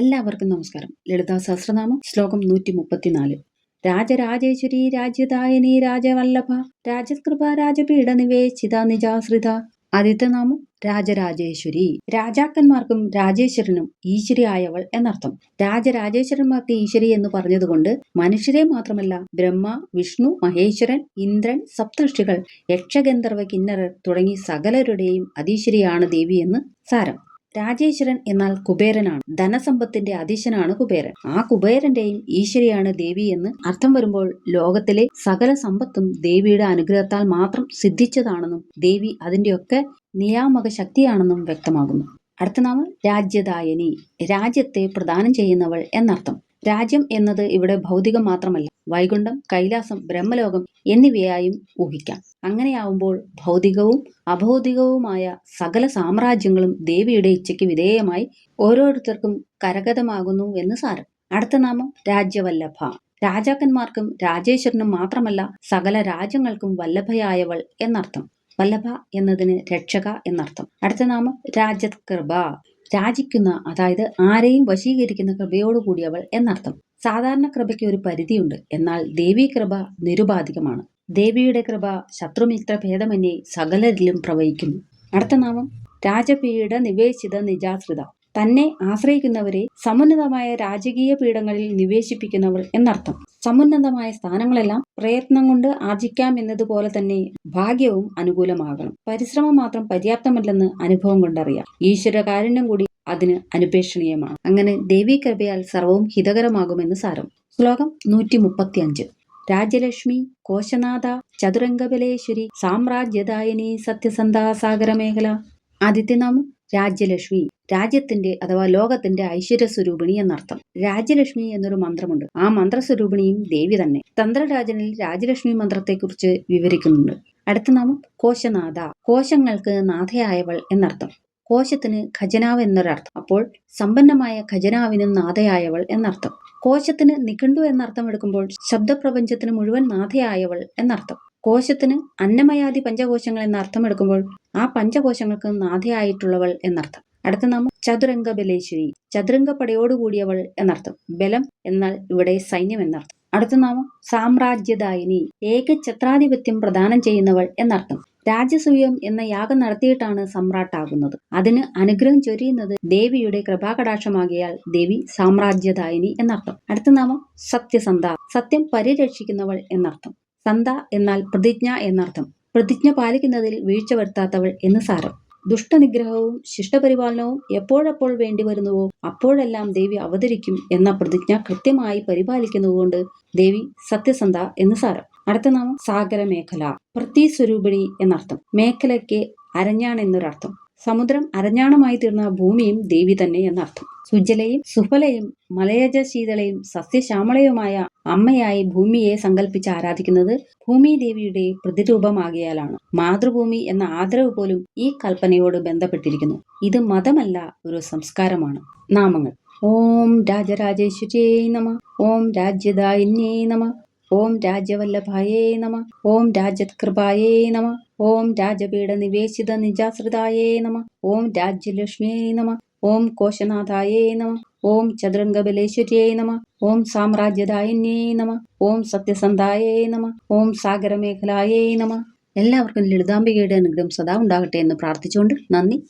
എല്ലാവർക്കും നമസ്കാരം. ലളിതാ സഹസ്രനാമം ശ്ലോകം നൂറ്റി മുപ്പത്തിനാല് രാജരാജേശ്വരി രാജ്യദായനി രാജവല്ലഭ രാജകൃപ രാജപീഠ നിവേശിത നിജാശ്രിത ആദിത്യനാമം രാജരാജേശ്വരി. രാജാക്കന്മാർക്കും രാജേശ്വരനും ഈശ്വരി ആയവൾ എന്നർത്ഥം. രാജരാജേശ്വരന്മാർക്ക് ഈശ്വരി എന്ന് പറഞ്ഞതുകൊണ്ട് മനുഷ്യരെ മാത്രമല്ല ബ്രഹ്മ വിഷ്ണു മഹേശ്വരൻ ഇന്ദ്രൻ സപ്തർഷികൾ യക്ഷഗന്ധർവ കിന്നരർ തുടങ്ങി സകലരുടെയും അതീശ്വരിയാണ് ദേവി എന്ന് സാരം. രാജേശ്വരൻ എന്നാൽ കുബേരനാണ്. ധനസമ്പത്തിന്റെ അധീശനാണ് കുബേരൻ. ആ കുബേരന്റെയും ഈശ്വരിയാണ് ദേവി എന്ന് അർത്ഥം വരുമ്പോൾ ലോകത്തിലെ സകല സമ്പത്തും ദേവിയുടെ അനുഗ്രഹത്താൽ മാത്രം സിദ്ധിച്ചതാണെന്നും ദേവി അതിന്റെയൊക്കെ നിയാമക ശക്തിയാണെന്നും വ്യക്തമാകുന്നു. അടുത്ത നാമം രാജ്യദായനി. രാജ്യത്തെ പ്രദാനം ചെയ്യുന്നവൾ എന്നർത്ഥം. രാജ്യം എന്നത് ഇവിടെ ഭൗതികം മാത്രമല്ല വൈകുണ്ഠം കൈലാസം ബ്രഹ്മലോകം എന്നിവയായും ഊഹിക്കാം. അങ്ങനെയാവുമ്പോൾ ഭൗതികവും അഭൗതികവുമായ സകല സാമ്രാജ്യങ്ങളും ദേവിയുടെ ഇച്ഛയ്ക്ക് വിധേയമായി ഓരോരുത്തർക്കും കരഗതമാകുന്നു എന്ന് സാരം. അടുത്ത നാമം രാജ്യവല്ലഭ രാജാക്കന്മാർക്കും രാജേശ്വരനും മാത്രമല്ല സകല രാജ്യങ്ങൾക്കും വല്ലഭയായവൾ എന്നർത്ഥം. വല്ലഭ എന്നതിന് രക്ഷക എന്നർത്ഥം. അടുത്ത നാമം രാജകൃപ. രാജിക്കുന്ന അതായത് ആരെയും വശീകരിക്കുന്ന കൃപയോട് കൂടിയവൾ എന്നർത്ഥം. സാധാരണ കൃപയ്ക്ക് ഒരു പരിധിയുണ്ട്. എന്നാൽ ദേവീ കൃപ നിരുപാധികമാണ്. ദേവിയുടെ കൃപ ശത്രുമിത്ര ഭേദമന്യേ സകലരിലും പ്രവഹിക്കുന്നു. അടുത്ത നാമം രാജപീഠ നിവേശിത നിജാശ്രിത. തന്നെ ആശ്രയിക്കുന്നവരെ സമുന്നതമായ രാജകീയ പീഠങ്ങളിൽ നിവേശിപ്പിക്കുന്നവൾ എന്നർത്ഥം. സമുന്നതമായ സ്ഥാനങ്ങളെല്ലാം പ്രയത്നം കൊണ്ട് ആർജിക്കാം എന്നതുപോലെ തന്നെ ഭാഗ്യവും അനുകൂലമാകണം. പരിശ്രമം മാത്രം പര്യാപ്തമല്ലെന്ന് അനുഭവം കൊണ്ടറിയാം. ഈശ്വര കാരുണ്യം കൂടി അതിന് അനുപേക്ഷണീയമാണ്. അങ്ങനെ ദേവീ കൃപയാൽ സർവവും ഹിതകരമാകുമെന്ന് സാരം. ശ്ലോകം നൂറ്റി മുപ്പത്തിയഞ്ച് രാജ്യലക്ഷ്മി കോശനാഥ ചതുരംഗബലേശ്വരി സാമ്രാജ്യദായിനി സത്യസന്ധാസാഗര മേഖല ആദിത്യനാമം രാജ്യലക്ഷ്മി രാജ്യത്തിന്റെ അഥവാ ലോകത്തിന്റെ ഐശ്വര്യ സ്വരൂപിണി എന്നർത്ഥം. രാജ്യലക്ഷ്മി എന്നൊരു മന്ത്രമുണ്ട്. ആ മന്ത്രസ്വരൂപിണിയും ദേവി തന്നെ. തന്ത്രരാജനിൽ രാജലക്ഷ്മി മന്ത്രത്തെക്കുറിച്ച് വിവരിക്കുന്നുണ്ട്. അടുത്ത നാമം കോശനാഥ. കോശങ്ങൾക്ക് നാഥയായവൾ എന്നർത്ഥം. കോശത്തിന് ഖജനാവ് എന്നൊരർത്ഥം. അപ്പോൾ സമ്പന്നമായ ഖജനാവിനും നാഥയായവൾ എന്നർത്ഥം. കോശത്തിന് നിഘണ്ടു എന്നർത്ഥം എടുക്കുമ്പോൾ ശബ്ദപ്രപഞ്ചത്തിന് മുഴുവൻ നാഥയായവൾ എന്നർത്ഥം. കോശത്തിന് അന്നമയാദി പഞ്ചകോശങ്ങൾ എന്ന അർത്ഥം എടുക്കുമ്പോൾ ആ പഞ്ചകോശങ്ങൾക്ക് നാഥയായിട്ടുള്ളവൾ എന്നർത്ഥം. അടുത്ത നാമം ചതുരംഗ ബലേശ്വരി ചതുരംഗ പടയോടുകൂടിയവൾ എന്നർത്ഥം. ബലം എന്നാൽ ഇവിടെ സൈന്യം എന്നർത്ഥം. അടുത്ത നാമം സാമ്രാജ്യദായിനി ഏകഛത്രാധിപത്യം പ്രദാനം ചെയ്യുന്നവൾ എന്നർത്ഥം. രാജസൂയം എന്ന യാഗം നടത്തിയിട്ടാണ് സമ്രാട്ടാകുന്നത്. അതിന് അനുഗ്രഹം ചൊരിയുന്നത് ദേവിയുടെ കൃപാകടാക്ഷമാകിയാൽ ദേവി സാമ്രാജ്യദായിനി എന്നർത്ഥം. അടുത്ത നാമം സത്യസന്ധ സത്യം പരിരക്ഷിക്കുന്നവൾ എന്നർത്ഥം. സന്ത എന്നാൽ പ്രതിജ്ഞ എന്നർത്ഥം. പ്രതിജ്ഞ പാലിക്കുന്നതിൽ വീഴ്ച വരുത്താത്തവൾ എന്ന് സാരം. ദുഷ്ടനിഗ്രഹവും ശിഷ്ടപരിപാലനവും എപ്പോഴപ്പോൾ വേണ്ടി വരുന്നുവോ അപ്പോഴെല്ലാം ദേവി അവതരിക്കും എന്ന പ്രതിജ്ഞ കൃത്യമായി പരിപാലിക്കുന്നതുകൊണ്ട് ദേവി സത്യസന്ധ എന്ന് സാരം. അടുത്ത നാമം സാഗര മേഖല സ്വരൂപിണി എന്നർത്ഥം. മേഖലയ്ക്ക് അരഞ്ഞാണെന്നൊരർത്ഥം. സമുദ്രം അരഞ്ഞാണമായി തീർന്ന ഭൂമിയും ദേവി തന്നെ എന്നർത്ഥം. സുജലയും സുഫലയും മലയജ ശീതളയും സസ്യശ്യാമളയുമായ അമ്മയായി ഭൂമിയെ സങ്കല്പിച്ച് ആരാധിക്കുന്നത് ഭൂമി ദേവിയുടെ പ്രതിരൂപമാകിയാലാണ്. മാതൃഭൂമി എന്ന ആദരവ് പോലും ഈ കൽപ്പനയോട് ബന്ധപ്പെട്ടിരിക്കുന്നു. ഇത് മതമല്ല ഒരു സംസ്കാരമാണ്. നാമങ്ങൾ. ഓം രാജരാജേശ്വര്യേ നമ. ഓം രാജ്യദായിന്യേ നമ. ഓം രാജ്യവല്ലഭായേ നമ. ഓം രാജത്കൃപായേ നമ. ഓം രാജപീഠ നിവേശിത നിജാശ്രിതായേ നമ. ഓം രാജ്യലക്ഷ്മിയേ നമ. ഓം കോശനാഥായേ നമ. ഓം ചതുരംഗബലേശ്വര്യേ നമ. ഓം സാമ്രാജ്യദായിന്യേ നമ. ഓം സത്യസന്ധായേ നമ. ഓം സാഗരമേഖലായേ നമ. എല്ലാവർക്കും ലളിതാംബികയുടെ അനുഗ്രഹം സദാ ഉണ്ടാകട്ടെ എന്ന് പ്രാർത്ഥിച്ചുകൊണ്ട് നന്ദി.